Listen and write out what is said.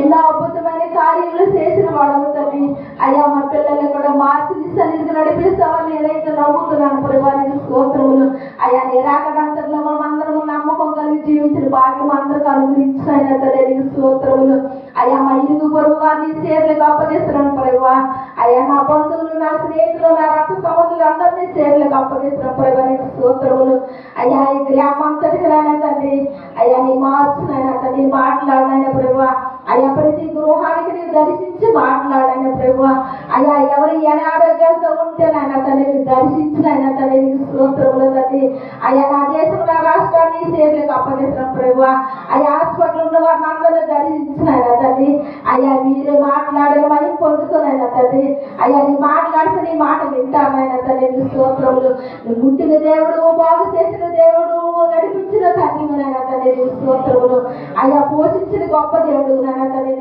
ఎన్నో అద్భుతమైన కార్యములు చేసిన వాడవు తండ్రి అయ్యా మా పిల్లల్ని కూడా మార్చి నీ సన్నిధికి నడిపిస్తామని నేనైతే నమ్ముతున్నాను పరివారికి స్తోత్రములు. అయ్యా నిరాకడంతట్లో మనందరము నమ్మకం కలిగి జీవించిన భాగ్యం అందరికి అనుగ్రహించిన తల్లి స్తోత్రములు. అయ్యా మా ఇరుగు పొరుగు వారిని చేతులకు అప్పగిస్తున్నాను పరివా అయ్యా నా బంధువులు నా స్నేహితులు నా రక్త సముద్రులు అందరినీ చేతులకు అప్పగిస్తున్నాను పరివారికి స్తోత్రములు. అయ్యా ఈ గ్రామం అంతటికి రానా తండ్రి అయ్యా నీ మార్చునైనా తండ్రి మాట్లాడినైనా పరివా అయ్యా ప్రతి గృహానికి నీవు దర్శించి మాట్లాడైనా ప్రభు అయ్యా ఎవరు అనారోగ్యంతో ఉంటే నాయన తల్లిని దర్శించిన ఆయన తల్లిని నీకు స్తోత్రములు తండ్రి అయ్యా నా దేశం నా రాష్ట్రాన్ని సేవలకు అప్పగిస్తున్నాం ప్రభు అయ్యా హాస్పిటల్ ఉన్న వారిని అందరూ దర్శించిన ఆయన తల్లి. అయ్యా మీరే మాట్లాడే మరి పొందుకునైనా తండ్రి అయ్యా నీ మాట్లాడితే నీ మాట వింటానైనా తల్లి నీ స్తోత్రములు. గుట్టిన దేవుడు బాగు చేసిన దేవుడు స్తోత్రములు అయ్యా పోషించిన గొప్ప దేవుడు నాన్న